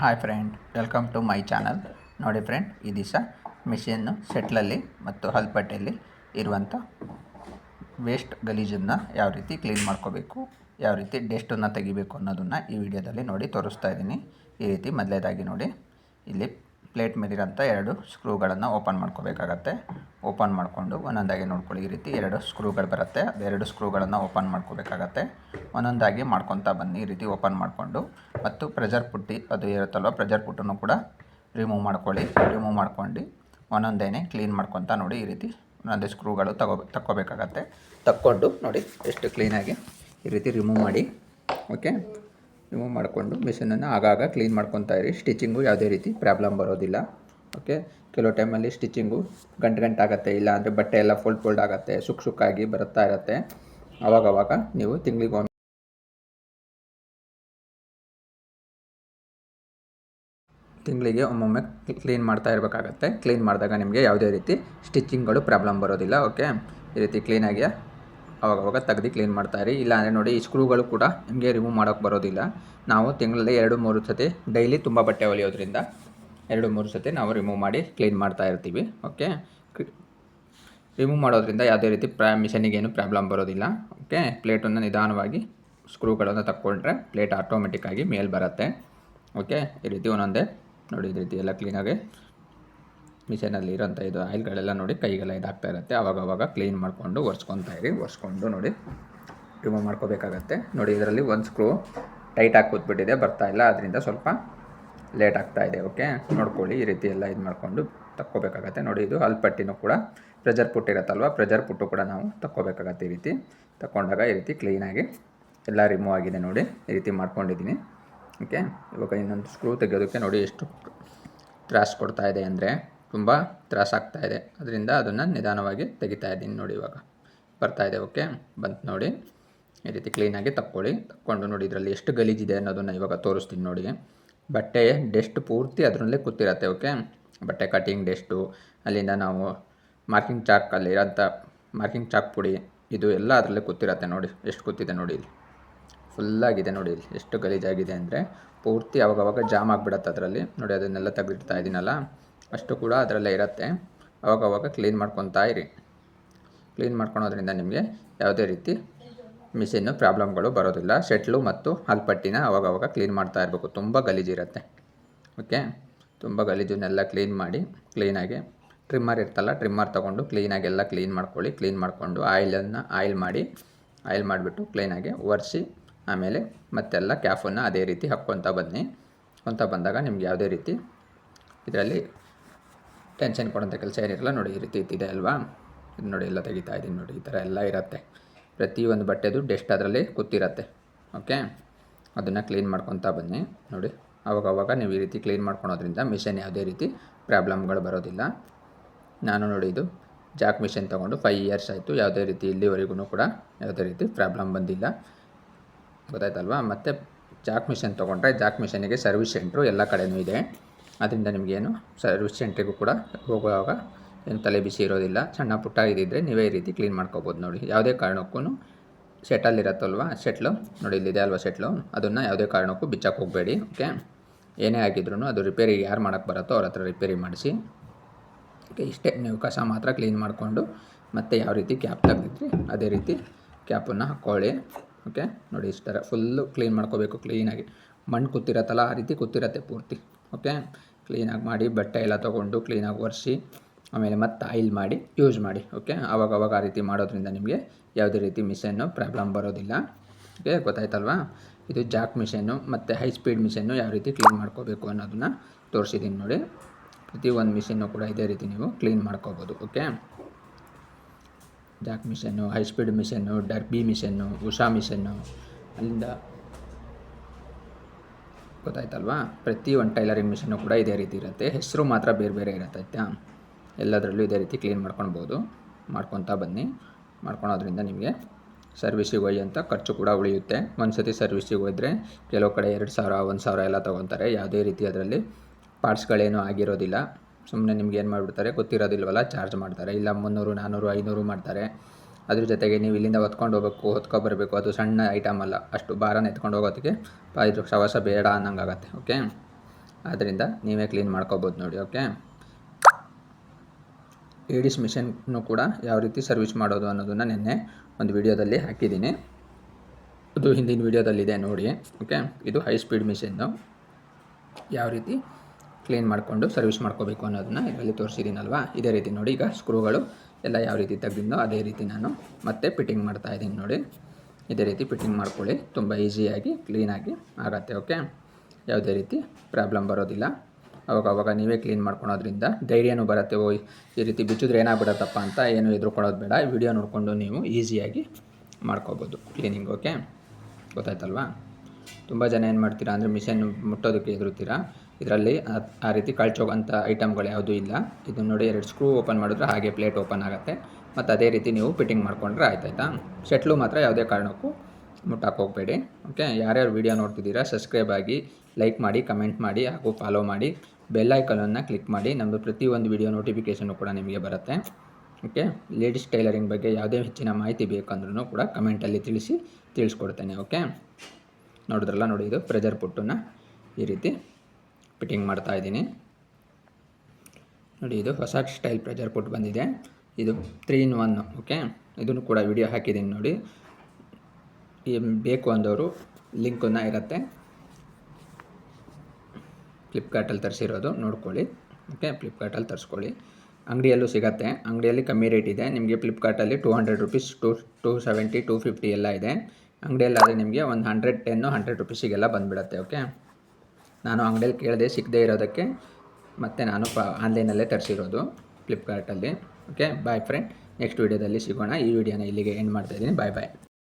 Hi friend welcome to my channel ನೋಡಿ friend ಈ ದಿವಸ ಮಿಷಿನ್ನು ಸೆಟ್ಲಲ್ಲಿ ಮತ್ತು ಹಲ್ಪಟ್ಟೆಯಲ್ಲಿ ಇರುವಂಥ ವೇಸ್ಟ್ ಗಲೀಜನ್ನು ಯಾವ ರೀತಿ ಕ್ಲೀನ್ ಮಾಡ್ಕೋಬೇಕು, ಯಾವ ರೀತಿ ಡೆಸ್ಟನ್ನು ತೆಗಿಬೇಕು ಅನ್ನೋದನ್ನು ಈ ವಿಡಿಯೋದಲ್ಲಿ ನೋಡಿ ತೋರಿಸ್ತಾ ಇದ್ದೀನಿ. ಈ ರೀತಿ ಮೊದಲೇದಾಗಿ ನೋಡಿ. ಇಲ್ಲಿ ಪ್ಲೇಟ್ ಮೇಲಿರೋಂಥ ಎರಡು ಸ್ಕ್ರೂಗಳನ್ನು ಓಪನ್ ಮಾಡ್ಕೋಬೇಕಾಗತ್ತೆ. ಓಪನ್ ಮಾಡಿಕೊಂಡು ಒಂದೊಂದಾಗಿ ನೋಡ್ಕೊಳ್ಳಿ. ಈ ರೀತಿ ಎರಡು ಸ್ಕ್ರೂಗಳು ಬರುತ್ತೆ. ಎರಡು ಸ್ಕ್ರೂಗಳನ್ನು ಓಪನ್ ಮಾಡ್ಕೋಬೇಕಾಗತ್ತೆ. ಒಂದೊಂದಾಗಿ ಮಾಡ್ಕೊತಾ ಬನ್ನಿ. ಈ ರೀತಿ ಓಪನ್ ಮಾಡಿಕೊಂಡು ಮತ್ತು ಪ್ರೆಷರ್ ಪುಟ್ಟಿ ಅದು ಇರುತ್ತಲ್ವ, ಪ್ರೆಷರ್ ಪುಟ್ಟನ್ನು ಕೂಡ ರಿಮೂವ್ ಮಾಡ್ಕೊಳ್ಳಿ. ರಿಮೂವ್ ಮಾಡ್ಕೊಂಡು ಒಂದೊಂದೇನೆ ಕ್ಲೀನ್ ಮಾಡ್ಕೊತಾ ನೋಡಿ ಈ ರೀತಿ ಒಂದೊಂದೇ ಸ್ಕ್ರೂಗಳು ತಗೋ, ತಕ್ಕೋಬೇಕಾಗತ್ತೆ. ತಕ್ಕೊಂಡು ನೋಡಿ ಎಷ್ಟು ಕ್ಲೀನಾಗಿ ಈ ರೀತಿ ರಿಮೂವ್ ಮಾಡಿ. ಓಕೆ. ರಿಮೂವ್ ಮಾಡಿಕೊಂಡು ಮಿಷಿನನ್ನು ಆಗಾಗ ಕ್ಲೀನ್ ಮಾಡ್ಕೊತಾ ಇರಿ. ಸ್ಟಿಚಿಂಗು ಯಾವುದೇ ರೀತಿ ಪ್ರಾಬ್ಲಮ್ ಬರೋದಿಲ್ಲ. ಓಕೆ ಕೆಲವು ಟೈಮಲ್ಲಿ ಸ್ಟಿಚಿಂಗು ಗಂಟು ಗಂಟೆ ಆಗುತ್ತೆ, ಇಲ್ಲ ಅಂದರೆ ಬಟ್ಟೆ ಎಲ್ಲ ಫೋಲ್ಡ್ ಫೋಲ್ಡ್ ಆಗುತ್ತೆ, ಸುಕ್ ಸುಕ್ಕಾಗಿ ಬರುತ್ತಾ ಇರುತ್ತೆ. ಅವಾಗವಾಗ ನೀವು ತಿಂಗಳಿಗೊಮ್ಮೆ ತಿಂಗಳಿಗೆ ಒಮ್ಮೊಮ್ಮೆ ಕ್ಲೀನ್ ಮಾಡ್ತಾ ಇರಬೇಕಾಗತ್ತೆ. ಕ್ಲೀನ್ ಮಾಡಿದಾಗ ನಿಮಗೆ ಯಾವುದೇ ರೀತಿ ಸ್ಟಿಚಿಂಗ್ಗಳು ಪ್ರಾಬ್ಲಮ್ ಬರೋದಿಲ್ಲ. ಓಕೆ ಈ ರೀತಿ ಕ್ಲೀನಾಗಿ ಅವಾಗವಾಗ ತೆಗ್ದು ಕ್ಲೀನ್ ಮಾಡ್ತಾಯಿರಿ ಇಲ್ಲ ಅಂದರೆ ನೋಡಿ ಈ ಸ್ಕ್ರೂಗಳು ಕೂಡ ನಿಮಗೆ ರಿಮೂವ್ ಮಾಡೋಕ್ಕೆ ಬರೋದಿಲ್ಲ. ನಾವು ತಿಂಗಳಲ್ಲಿ ಎರಡು, ಮೂರು ಸತಿ ಡೈಲಿ ತುಂಬ ಬಟ್ಟೆ ಹೊಲಿಯೋದ್ರಿಂದ ಎರಡು, ಮೂರು ಸತಿ ನಾವು ರಿಮೂವ್ ಮಾಡಿ ಕ್ಲೀನ್ ಮಾಡ್ತಾ ಇರ್ತೀವಿ. ಓಕೆ ರಿಮೂವ್ ಮಾಡೋದ್ರಿಂದ ಯಾವುದೇ ರೀತಿ ಪ್ರಾ ಮಿಷನಿಗೇನು ಪ್ರಾಬ್ಲಮ್ ಬರೋದಿಲ್ಲ. ಓಕೆ ಪ್ಲೇಟನ್ನು ನಿಧಾನವಾಗಿ ಸ್ಕ್ರೂಗಳನ್ನು ತಕ್ಕೊಂಡ್ರೆ ಪ್ಲೇಟ್ ಆಟೋಮೆಟಿಕ್ಕಾಗಿ ಮೇಲೆ ಬರುತ್ತೆ. ಓಕೆ ಈ ರೀತಿ ಒಂದೊಂದೇ ನೋಡಿ, ಈ ರೀತಿ ಎಲ್ಲ ಕ್ಲೀನಾಗಿ ಮಿಷನಲ್ಲಿ ಇರೋಂಥ ಇದು ಆಯಿಲ್ಗಳೆಲ್ಲ ನೋಡಿ ಕೈಗೆಲ್ಲ ಇದಾಗ್ತಾ ಇರುತ್ತೆ. ಅವಾಗವಾಗ ಅವಾಗ ಕ್ಲೀನ್ ಮಾಡಿಕೊಂಡು ಒರೆಸ್ಕೊತಾ ಇರಿ. ಒರೆಸ್ಕೊಂಡು ನೋಡಿ ರಿಮೂವ್ ಮಾಡ್ಕೋಬೇಕಾಗತ್ತೆ. ನೋಡಿ ಇದರಲ್ಲಿ ಒಂದು ಸ್ಕ್ರೂ ಟೈಟಾಗಿ ಕೂತ್ಬಿಟ್ಟಿದೆ, ಬರ್ತಾ ಇಲ್ಲ. ಅದರಿಂದ ಸ್ವಲ್ಪ ಲೇಟ್ ಆಗ್ತಾ ಇದೆ. ಓಕೆ ನೋಡ್ಕೊಳ್ಳಿ, ಈ ರೀತಿ ಎಲ್ಲ ಇದು ಮಾಡಿಕೊಂಡು ತಕ್ಕೋಬೇಕಾಗತ್ತೆ. ನೋಡಿ ಇದು ಅಲ್ಪಟ್ಟಿನೂ ಕೂಡ ಪ್ರೆಜರ್ ಪುಟ್ಟಿರುತ್ತಲ್ವ ಪ್ರೆಜರ್ ಪುಟ್ಟು ಕೂಡ ನಾವು ತಕ್ಕೋಬೇಕಾಗತ್ತೆ ಈ ರೀತಿ. ತಗೊಂಡಾಗ ಈ ರೀತಿ ಕ್ಲೀನಾಗಿ ಎಲ್ಲ ರಿಮೂವ್ ಆಗಿದೆ ನೋಡಿ. ಈ ರೀತಿ ಮಾಡ್ಕೊಂಡಿದ್ದೀನಿ. ಓಕೆ ಇವಾಗ ಇನ್ನೊಂದು ಸ್ಕ್ರೂ ತೆಗೆಯೋದಕ್ಕೆ ನೋಡಿ ಎಷ್ಟು ತ್ರಾಸ್ ಕೊಡ್ತಾ ಇದೆ ಅಂದರೆ ತುಂಬ ತ್ರಾಸಾಗ್ತಾ ಇದೆ. ಅದರಿಂದ ಅದನ್ನು ನಿಧಾನವಾಗಿ ತೆಗಿತಾ ಇದ್ದೀನಿ ನೋಡಿ ಇವಾಗ. ಬರ್ತಾ ಇದೆ, ಓಕೆ? ಬಂತು ನೋಡಿ. ಈ ರೀತಿ ಕ್ಲೀನಾಗಿ ತಕ್ಕೊಳ್ಳಿ. ತಕ್ಕೊಂಡು ನೋಡಿ ಇದರಲ್ಲಿ ಎಷ್ಟು ಗಲೀಜಿದೆ ಅನ್ನೋದನ್ನು ಇವಾಗ ತೋರಿಸ್ತೀನಿ ನೋಡಿ. ಬಟ್ಟೆ ಡೆಸ್ಟ್ ಪೂರ್ತಿ ಅದರಲ್ಲೇ ಕೂತಿರತ್ತೆ, ಓಕೆ? ಬಟ್ಟೆ ಕಟಿಂಗ್ ಡೆಸ್ಟು, ಅಲ್ಲಿಂದ ನಾವು ಮಾರ್ಕಿಂಗ್ ಚಾಕ್ ಅಲ್ಲಿ ಇರೋಂಥ ಮಾರ್ಕಿಂಗ್ ಚಾಕ್ ಪುಡಿ, ಇದು ಎಲ್ಲ ಅದರಲ್ಲೇ ಕೂತಿರತ್ತೆ ನೋಡಿ. ಎಷ್ಟು ಕೂತಿದೆ ನೋಡಿ ಇಲ್ಲಿ. ಫುಲ್ಲಾಗಿದೆ ನೋಡಿ ಇಲ್ಲಿ. ಎಷ್ಟು ಗಲೀಜಾಗಿದೆ ಅಂದರೆ ಪೂರ್ತಿ ಅವಾಗವಾಗ ಜಾಮ್ ಆಗಿಬಿಡತ್ತೆ ಅದರಲ್ಲಿ. ನೋಡಿ ಅದನ್ನೆಲ್ಲ ತೆಗೆದಿಡ್ತಾ ಇದ್ದೀನಲ್ಲ ಅಷ್ಟು ಕೂಡ ಅದರಲ್ಲೇ ಇರುತ್ತೆ. ಅವಾಗವಾಗ ಕ್ಲೀನ್ ಮಾಡ್ಕೊತಾ ಇರಿ. ಕ್ಲೀನ್ ಮಾಡ್ಕೊಳೋದ್ರಿಂದ ನಿಮಗೆ ಯಾವುದೇ ರೀತಿ ಮಿಷಿನ್ನು ಪ್ರಾಬ್ಲಮ್ಗಳು ಬರೋದಿಲ್ಲ. ಶೆಟ್ಲು ಮತ್ತು ಹಲ್ಪಟ್ಟಿನ ಅವಾಗವಾಗ ಕ್ಲೀನ್ ಮಾಡ್ತಾ ಇರಬೇಕು. ತುಂಬ ಗಲೀಜಿರುತ್ತೆ ಓಕೆ ತುಂಬ ಗಲೀಜನ್ನೆಲ್ಲ ಕ್ಲೀನ್ ಮಾಡಿ ಕ್ಲೀನಾಗಿ ಟ್ರಿಮ್ಮರ್ ಇರ್ತಲ್ಲ ಟ್ರಿಮ್ಮರ್ ತೊಗೊಂಡು ಕ್ಲೀನಾಗಿ ಎಲ್ಲ ಕ್ಲೀನ್ ಮಾಡ್ಕೊಳ್ಳಿ. ಕ್ಲೀನ್ ಮಾಡಿಕೊಂಡು ಆಯಿಲನ್ನು ಆಯಿಲ್ ಮಾಡಿ ಆಯಿಲ್ ಮಾಡಿಬಿಟ್ಟು ಕ್ಲೀನಾಗಿ ಒರೆಸಿ, ಆಮೇಲೆ ಮತ್ತೆಲ್ಲ ಕ್ಯಾಫನ್ನು ಅದೇ ರೀತಿ ಹಾಕ್ಕೊತ ಬನ್ನಿ. ಅಂತ ಬಂದಾಗ ನಿಮ್ಗೆ ಯಾವುದೇ ರೀತಿ ಇದರಲ್ಲಿ ಟೆನ್ಷನ್ ಕೊಡೋಂಥ ಕೆಲಸ ಏನಿರಲ್ಲ ನೋಡಿ, ಈ ರೀತಿ ಇತ್ತಿದೆ ಅಲ್ವಾ? ಇದು ನೋಡಿ ಎಲ್ಲ ತೆಗಿತಾ ಇದ್ದೀನಿ ನೋಡಿ, ಈ ಥರ ಎಲ್ಲ ಇರುತ್ತೆ. ಪ್ರತಿಯೊಂದು ಬಟ್ಟೆದು ಡೆಸ್ಟ್ ಅದರಲ್ಲಿ ಕೂತಿರತ್ತೆ. ಓಕೆ ಅದನ್ನು ಕ್ಲೀನ್ ಮಾಡ್ಕೊತಾ ಬನ್ನಿ. ನೋಡಿ, ಅವಾಗವಾಗ ನೀವು ಈ ರೀತಿ ಕ್ಲೀನ್ ಮಾಡ್ಕೊಳೋದ್ರಿಂದ ಮಿಷನ್ ಯಾವುದೇ ರೀತಿ ಪ್ರಾಬ್ಲಮ್ಗಳು ಬರೋದಿಲ್ಲ. ನಾನು ನೋಡಿ ಇದು ಜಾಕ್ ಮಿಷನ್ ತೊಗೊಂಡು ಫೈವ್ ಇಯರ್ಸ್ ಆಯಿತು. ಯಾವುದೇ ರೀತಿ ಇಲ್ಲಿವರೆಗೂ ಕೂಡ ಯಾವುದೇ ರೀತಿ ಪ್ರಾಬ್ಲಮ್ ಬಂದಿಲ್ಲ. ಗೊತ್ತಾಯ್ತಲ್ವಾ? ಮತ್ತು ಜಾಕ್ ಮಿಷನ್ ತೊಗೊಂಡ್ರೆ ಜಾಕ್ ಮಿಷನಿಗೆ ಸರ್ವಿಸ್ ಸೆಂಟ್ರು ಎಲ್ಲ ಕಡೆಯೂ ಇದೆ. ಅದರಿಂದ ನಿಮಗೇನು ಸರ್ವಿಸ್ ಸೆಂಟ್ರಿಗೂ ಕೂಡ ಹೋಗುವಾಗ ಏನು ತಲೆ ಬಿಸಿ ಇರೋದಿಲ್ಲ, ಸಣ್ಣ ಪುಟ್ಟ ಇದ್ದಿದ್ದರೆ ನೀವೇ ಈ ರೀತಿ ಕ್ಲೀನ್ ಮಾಡ್ಕೋಬೋದು ನೋಡಿ. ಯಾವುದೇ ಕಾರಣಕ್ಕೂ ಶೆಟಲ್ಲಿರತ್ತಲ್ವ ಶೆಟ್ಲು ನೋಡಿ ಇಲ್ಲಿದೆ ಅಲ್ವಾ ಶೆಟ್ಲು? ಅದನ್ನು ಯಾವುದೇ ಕಾರಣಕ್ಕೂ ಬಿಚ್ಚಕ್ಕೆ ಹೋಗಬೇಡಿ, ಓಕೆ? ಏನೇ ಆಗಿದ್ರೂ ಅದು ರಿಪೇರಿ ಯಾರು ಮಾಡೋಕ್ಕೆ ಬರುತ್ತೋ ಅವ್ರ ಹತ್ರ ರಿಪೇರಿ ಮಾಡಿಸಿ, ಓಕೆ? ಇಷ್ಟೇ, ನೀವು ಕಸ ಮಾತ್ರ ಕ್ಲೀನ್ ಮಾಡಿಕೊಂಡು ಮತ್ತು ಯಾವ ರೀತಿ ಕ್ಯಾಪ್ ತೆಗೆದಿದ್ರಿ, ಅದೇ ರೀತಿ ಕ್ಯಾಪನ್ನು ಹಾಕ್ಕೊಳ್ಳಿ, ಓಕೆ? ನೋಡಿ ಇಷ್ಟರ, ಫುಲ್ಲು ಕ್ಲೀನ್ ಮಾಡ್ಕೋಬೇಕು, ಕ್ಲೀನಾಗಿ. ಮಣ್ಣು ಕೂತಿರತ್ತಲ್ಲ, ಆ ರೀತಿ ಕೂತಿರತ್ತೆ ಪೂರ್ತಿ. ಓಕೆ ಕ್ಲೀನಾಗಿ ಮಾಡಿ, ಬಟ್ಟೆ ಎಲ್ಲ ತೊಗೊಂಡು ಕ್ಲೀನಾಗಿ ಒರೆಸಿ, ಆಮೇಲೆ ಮತ್ತೆ ಆಯಿಲ್ ಮಾಡಿ ಯೂಸ್ ಮಾಡಿ. ಓಕೆ ಆವಾಗ ಅವಾಗ ಆ ರೀತಿ ಮಾಡೋದ್ರಿಂದ ನಿಮಗೆ ಯಾವುದೇ ರೀತಿ ಮಿಷನ್ನು ಪ್ರಾಬ್ಲಮ್ ಬರೋದಿಲ್ಲ. ಓಕೆ ಗೊತ್ತಾಯ್ತಲ್ವಾ? ಇದು ಜಾಕ್ ಮಿಷನ್ನು ಮತ್ತು ಹೈ ಸ್ಪೀಡ್ ಮಿಷನ್ನು ಯಾವ ರೀತಿ ಕ್ಲೀನ್ ಮಾಡ್ಕೋಬೇಕು ಅನ್ನೋದನ್ನು ತೋರಿಸಿದ್ದೀನಿ ನೋಡಿ. ಪ್ರತಿಯೊಂದು ಮಿಷನ್ನು ಕೂಡ ಇದೇ ರೀತಿ ನೀವು ಕ್ಲೀನ್ ಮಾಡ್ಕೋಬೋದು. Okay jack machine high speed machine Derby machine Usha machine ಅಲ್ಲಿಂದ ಗೊತ್ತಾಯ್ತಲ್ವಾ? ಪ್ರತಿ ಒಂದು ಟೈಲರಿಂಗ್ ಮಿಷಿನು ಕೂಡ ಇದೇ ರೀತಿ ಇರುತ್ತೆ. ಹೆಸರು ಮಾತ್ರ ಬೇರೆ ಬೇರೆ ಇರುತ್ತೆ, ಆಯಿತಾ? ಎಲ್ಲದರಲ್ಲೂ ಇದೇ ರೀತಿ ಕ್ಲೀನ್ ಮಾಡ್ಕೊಳ್ಬೋದು. ಮಾಡ್ಕೊತಾ ಬನ್ನಿ. ಮಾಡ್ಕೊಳೋದ್ರಿಂದ ನಿಮಗೆ ಸರ್ವಿಸಿಗೆ ಅಂತ ಖರ್ಚು ಕೂಡ ಉಳಿಯುತ್ತೆ. ಒಂದು ಸತಿ ಸರ್ವಿಸಿಗೆ ಹೋದರೆ ಕೆಲವು ಕಡೆ ಎರಡು ಸಾವಿರ, ಒಂದು ಸಾವಿರ ಎಲ್ಲ ತೊಗೊತಾರೆ ಯಾವುದೇ ರೀತಿ ಅದರಲ್ಲಿ ಪಾರ್ಟ್ಸ್ಗಳೇನೂ ಆಗಿರೋದಿಲ್ಲ. ಸುಮ್ಮನೆ ನಿಮ್ಗೆ ಏನು ಮಾಡಿಬಿಡ್ತಾರೆ ಗೊತ್ತಿರೋದಿಲ್ವಲ್ಲ? ಚಾರ್ಜ್ ಮಾಡ್ತಾರೆ. ಇಲ್ಲ ಮುನ್ನೂರು ನಾನ್ನೂರು ಐನೂರು ಮಾಡ್ತಾರೆ. ಅದ್ರ ಜೊತೆಗೆ ನೀವು ಇಲ್ಲಿಂದ ಹೊತ್ಕೊಂಡು ಹೋಗ್ಬೇಕು ಹೊತ್ಕೊ ಬರಬೇಕು. ಅದು ಸಣ್ಣ ಐಟಮ್ ಅಲ್ಲ. ಅಷ್ಟು ಭಾರನ ಎತ್ಕೊಂಡು ಹೋಗೋದಕ್ಕೆ ಇದ್ರ ಶವಾಸ ಬೇಡ ಅನ್ನಂಗಾಗತ್ತೆ, ಓಕೆ? ಆದ್ದರಿಂದ ನೀವೇ ಕ್ಲೀನ್ ಮಾಡ್ಕೋಬೋದು ನೋಡಿ, ಓಕೆ? ಏಡಿಸ್ ಮಿಷನ್ನು ಕೂಡ ಯಾವ ರೀತಿ ಸರ್ವಿಸ್ ಮಾಡೋದು ಅನ್ನೋದನ್ನು ನಿನ್ನೆ ಒಂದು ವಿಡಿಯೋದಲ್ಲಿ ಹಾಕಿದ್ದೀನಿ. ಅದು ಹಿಂದಿನ ವಿಡಿಯೋದಲ್ಲಿದೆ ನೋಡಿ, ಓಕೆ? ಇದು ಹೈ ಸ್ಪೀಡ್ ಮಿಷಿನ್ನು ಯಾವ ರೀತಿ ಕ್ಲೀನ್ ಮಾಡಿಕೊಂಡು ಸರ್ವಿಸ್ ಮಾಡ್ಕೋಬೇಕು ಅನ್ನೋದನ್ನ ಇದರಲ್ಲಿ ತೋರಿಸಿದ್ದೀನಲ್ವಾ? ಇದೇ ರೀತಿ ನೋಡಿ, ಈಗ ಸ್ಕ್ರೂಗಳು ಎಲ್ಲ ಯಾವ ರೀತಿ ತೆಗ್ದಿದ್ದೋ ಅದೇ ರೀತಿ ನಾನು ಮತ್ತೆ ಫಿಟ್ಟಿಂಗ್ ಮಾಡ್ತಾ ಇದ್ದೀನಿ ನೋಡಿ. ಇದೇ ರೀತಿ ಫಿಟ್ಟಿಂಗ್ ಮಾಡ್ಕೊಳ್ಳಿ. ತುಂಬ ಈಸಿಯಾಗಿ ಕ್ಲೀನಾಗಿ ಆಗತ್ತೆ ಓಕೆ ಯಾವುದೇ ರೀತಿ ಪ್ರಾಬ್ಲಮ್ ಬರೋದಿಲ್ಲ. ಅವಾಗ ಅವಾಗ ನೀವೇ ಕ್ಲೀನ್ ಮಾಡ್ಕೊಳೋದ್ರಿಂದ ಧೈರ್ಯನೂ ಬರುತ್ತೆ. ಓ ಈ ರೀತಿ ಬಿಚ್ಚಿದ್ರೆ ಏನಾಗ್ಬಿಡತ್ತಪ್ಪ ಅಂತ ಏನು ಎದುರುಕೊಳ್ಳೋದು ಬೇಡ. ವಿಡಿಯೋ ನೋಡಿಕೊಂಡು ನೀವು ಈಸಿಯಾಗಿ ಮಾಡ್ಕೋಬೋದು ಕ್ಲೀನಿಂಗ್ ಓಕೆ ಗೊತ್ತಾಯ್ತಲ್ವಾ? ತುಂಬ ಜನ ಏನು ಮಾಡ್ತೀರಾ ಅಂದರೆ ಮಿಷನ್ ಮುಟ್ಟೋದಕ್ಕೆ ಎದುರುತ್ತೀರಾ ಇದರಲ್ಲಿ ಆ- ರೀತಿ ಕಳ್ಚೋಗಂಥ ಐಟಮ್ಗಳು ಯಾವುದೂ ಇಲ್ಲ. ಇದು ನೋಡಿ ಎರಡು ಸ್ಕ್ರೂ ಓಪನ್ ಮಾಡಿದ್ರೆ ಹಾಗೆ ಪ್ಲೇಟ್ ಓಪನ್ ಆಗುತ್ತೆ. ಮತ್ತು ಅದೇ ರೀತಿ ನೀವು ಫಿಟ್ಟಿಂಗ್ ಮಾಡಿಕೊಂಡ್ರೆ ಆಯ್ತಾಯ್ತಾ ಶೆಟ್ಲು ಮಾತ್ರ ಯಾವುದೇ ಕಾರಣಕ್ಕೂ ಮುಟ್ಟಕ್ಕೆ ಹೋಗಬೇಡಿ, ಓಕೆ? ಯಾರ್ಯಾರು ವೀಡಿಯೋ ನೋಡ್ತಿದ್ದೀರಾ, ಸಬ್ಸ್ಕ್ರೈಬ್ ಆಗಿ ಲೈಕ್ ಮಾಡಿ, ಕಮೆಂಟ್ ಮಾಡಿ, ಹಾಗೂ ಫಾಲೋ ಮಾಡಿ, ಬೆಲ್ ಐಕನನ್ನು ಕ್ಲಿಕ್ ಮಾಡಿ ನಮ್ಮದು ಪ್ರತಿಯೊಂದು ವೀಡಿಯೋ ನೋಟಿಫಿಕೇಷನು ಕೂಡ ನಿಮಗೆ ಬರುತ್ತೆ, ಓಕೆ? ಲೇಡೀಸ್ ಟೈಲರಿಂಗ್ ಬಗ್ಗೆ ಯಾವುದೇ ಹೆಚ್ಚಿನ ಮಾಹಿತಿ ಬೇಕಂದ್ರೂ ಕೂಡ ಕಮೆಂಟಲ್ಲಿ ತಿಳಿಸಿ ತಿಳಿಸ್ಕೊಡ್ತೇನೆ, ಓಕೆ? ನೋಡಿದ್ರಲ್ಲ ನೋಡಿ ಇದು ಪ್ರೆಜರ್ ಪುಟ್ಟನ್ನು ಈ ರೀತಿ ಫಿಟ್ಟಿಂಗ್ ಮಾಡ್ತಾ ಇದ್ದೀನಿ. ನೋಡಿ, ಇದು ಹೊಸ ಸ್ಟೈಲ್ ಪ್ರೆಜರ್ ಪುಟ್ ಬಂದಿದೆ. ಇದು ತ್ರೀ ಇನ್ ಒನ್ ಓಕೆ ಇದನ್ನು ಕೂಡ ವಿಡಿಯೋ ಹಾಕಿದ್ದೀನಿ ನೋಡಿ. ಬೇಕು ಅಂದವರು ಲಿಂಕನ್ನು ಇರುತ್ತೆ. ಫ್ಲಿಪ್ಕಾರ್ಟಲ್ಲಿ ತರಿಸಿರೋದು, ನೋಡ್ಕೊಳ್ಳಿ. ಓಕೆ ಫ್ಲಿಪ್ಕಾರ್ಟಲ್ಲಿ ತರಿಸ್ಕೊಳ್ಳಿ. ಅಂಗಡಿಯಲ್ಲೂ ಸಿಗತ್ತೆ. ಅಂಗಡಿಯಲ್ಲಿ ಕಮ್ಮಿ ರೇಟ್ ಇದೆ. ನಿಮಗೆ ಫ್ಲಿಪ್ಕಾರ್ಟಲ್ಲಿ two hundred rupees to two seventy two fifty ಎಲ್ಲ ಇದೆ. ಅಂಗಡಿಯಲ್ಲಾದರೆ ನಿಮಗೆ ಒಂದು ಹಂಡ್ರೆಡ್ ಟೆನ್ನು ಹಂಡ್ರೆಡ್ ರುಪೀಸಿಗೆಲ್ಲ ಬಂದುಬಿಡತ್ತೆ ಓಕೆ ನಾನು ಅಂಗಡಿಯಲ್ಲಿ ಕೇಳಿದೆ ಸಿಗದೇ ಇರೋದಕ್ಕೆ ಮತ್ತು ನಾನು ಪ ಆನ್ಲೈನಲ್ಲೇ ತರಿಸಿರೋದು ಫ್ಲಿಪ್ಕಾರ್ಟಲ್ಲಿ ಓಕೆ ಬಾಯ್ ಫ್ರೆಂಡ್ ನೆಕ್ಸ್ಟ್ ವೀಡಿಯೋದಲ್ಲಿ ಸಿಗೋಣ. ಈ ವಿಡಿಯೋನ ಇಲ್ಲಿಗೆ ಎಂಡ್ ಮಾಡ್ತಾಯಿದ್ದೀನಿ ಬಾಯ್ ಬಾಯ್